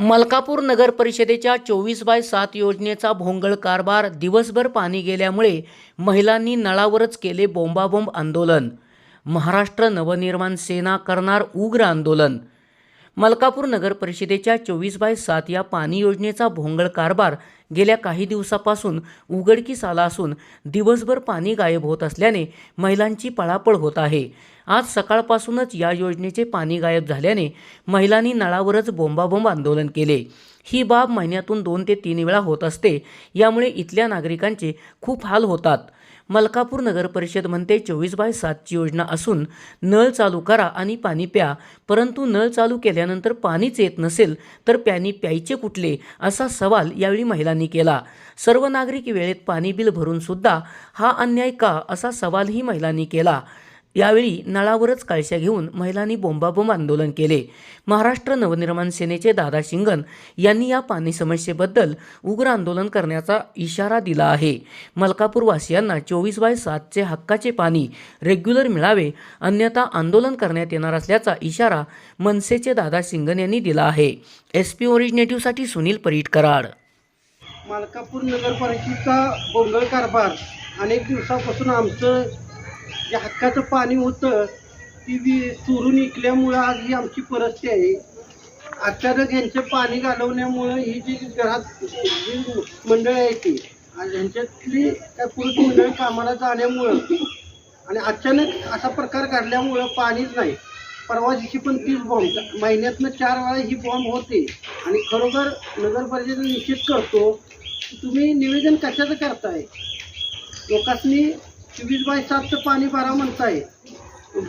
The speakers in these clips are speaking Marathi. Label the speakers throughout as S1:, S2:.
S1: मलकापूर नगर परिषदेच्या चोवीस बाय सात योजनेचा भोंगळ कारभार दिवसभर पाणी गेल्यामुळे महिलांनी नळावरच केले बोंबाबोंब आंदोलन. महाराष्ट्र नवनिर्माण सेना करणार उग्र आंदोलन. मलकापूर नगर परिषदेच्या चोवीस बाय सात या पाणी योजनेचा भोंगळ कारभार गेल्या काही दिवसापासून उघडकीस आला असून दिवसभर पाणी गायब होत असल्याने महिलांची पळापळ होत आहे. आज सकाळपासूनच या योजनेचे पाणी गायब झाल्याने महिलांनी नळावरच बोंबाबोंब आंदोलन केले. ही बाब महिन्यातून दोन ते तीन वेळा होत असते यामुळे इथल्या नागरिकांचे खूप हाल होतात. मलकापूर नगर परिषद म्हणते चोवीस बाय सातची योजना असून नळ चालू करा आणि पाणी प्या. परंतु नळ चालू केल्यानंतर पाणीच येत नसेल तर प्यानी प्यायचे कुठले? असा सवाल यावेळी महिलांनी केला. सर्व नागरिक वेळेत पाणी बिल भरून सुद्धा हा अन्याय का? असा सवालही महिलांनी केला. यावेळी नळावरच काळश्या घेऊन महिलांनी बोंबाबोंब आंदोलन केले. महाराष्ट्र नवनिर्माण सेनेचे दादा शिंगण यांनी या पाणी समस्येबद्दल उग्र आंदोलन करण्याचा इशारा दिला आहे. मलकापूरवासियांना चोवीस बाय सातचे हक्काचे पाणी रेग्युलर मिळावे अन्यथा आंदोलन करण्यात येणार असल्याचा इशारा मनसेचे दादा शिंगण यांनी दिला आहे. एस पी ओरिजिनेटिव्हसाठी सुनील परीट कराड
S2: मलकापूर नगरपालिकेचा गोंधळ कारभार अनेक दिवसापासून आमचं जे हक्काचं पाणी होतं ती वि चोरून इकल्यामुळं आज ही आमची परिस्थिती आहे. अचानक यांचं पाणी घालवण्यामुळं ही जी घरात जी मंडळ आहे ती आणि ह्यांच्यातली त्या पुरुष मंडळ कामाला जाण्यामुळं आणि अचानक असा प्रकार घडल्यामुळं पाणीच नाही. परवा दिवशी पण तीच बॉम्ब महिन्यातनं चार वेळा ही बॉम्ब होते. आणि खरोखर नगर परिषद निश्चित करतो की तुम्ही निवेदन कशाचं करताय? लोकांनी चोवीस बाय सातचं पाणी भरा म्हणताय.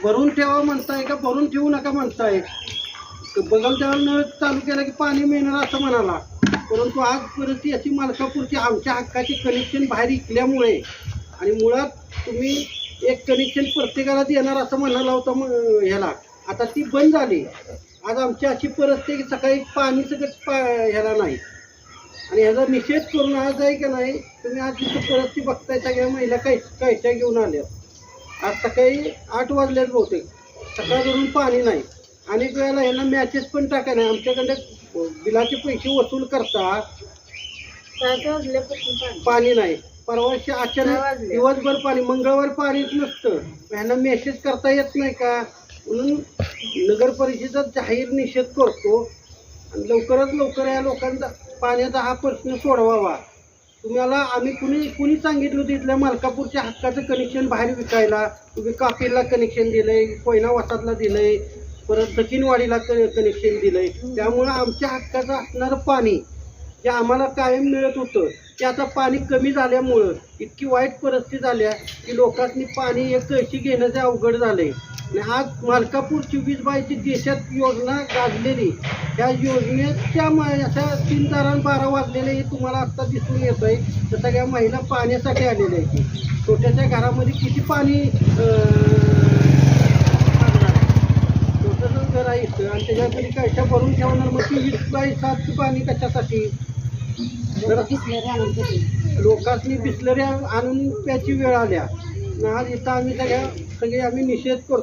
S2: भरून ठेवा म्हणताय का भरून ठेवू नका म्हणताय? बगल तेव्हा नळ चालू केला की पाणी मिळणार असं म्हणाला. परंतु आज याची अशी मालकापूरची आमच्या हक्काचे कनेक्शन बाहेर इकल्यामुळे आणि मुळात तुम्ही एक कनेक्शन प्रत्येकाला देणार असं म्हणाला होता मग ह्याला. आता ती बंद झाली. आज आमची अशी परिस्थिती सकाळी पाणी सगळं पा ह्याला नाही. आणि ह्याचा निषेध करून आज आहे का नाही तुम्ही आज तिथं परिस्थिती बघताय सगळ्या महिला काय कायच्या घेऊन आल्या. आज सकाळी आठ वाजल्यात बहुतेक. सकाळ धरून पाणी नाही. अनेक वेळेला ह्यांना मॅचेस पण टाका नाही. आमच्याकडे बिलाचे पैसे वसूल करता पाणी. नाही. परवाशी अचानक दिवसभर पाणी मंगळवार पाणीच नसतं. ह्यांना मेसेज करता येत नाही का? म्हणून नगर परिषदेचा जाहीर निषेध करतो. आणि लवकरात लवकर या लोकांचा पाण्याचा हा प्रश्न सोडवावा. तुम्हाला आम्ही कुणी कुणी सांगितलं होतं इथल्या मालकापूरच्या हक्काचं कनेक्शन बाहेर विकायला? तुम्ही कापीरला कनेक्शन दिलंय कोयना वसातला दिलंय परत दक्षिणवाडीला कनेक्शन दिलंय. त्यामुळं आमच्या हक्काचं असणारं पाणी जे आम्हाला कायम मिळत होतं. ते आता पाणी कमी झाल्यामुळं इतकी वाईट परिस्थिती झाल्या की लोकांनी पाणी एक कळशी घेण्याचं अवघड झालं आणि आज मालकापूरची वीजबाईची देशात योजना गाजलेली. त्या योजनेच्या अशा तीन तारा बारा वाजलेले हे तुम्हाला आत्ता दिसून येत आहे. तर सगळ्या महिला पाण्यासाठी आलेल्या आहेत. छोट्याशा घरामध्ये किती पाणी इथं. आणि त्याच्यामध्ये कशा भरून ठेवणार? मग ती वीस बाय सातची पाणी कशासाठी? तर लोकांनी बिसलऱ्या आणून प्याची वेळ आल्या. आणि आज इथं आम्ही सगळ्या सगळे आम्ही निषेध करतो.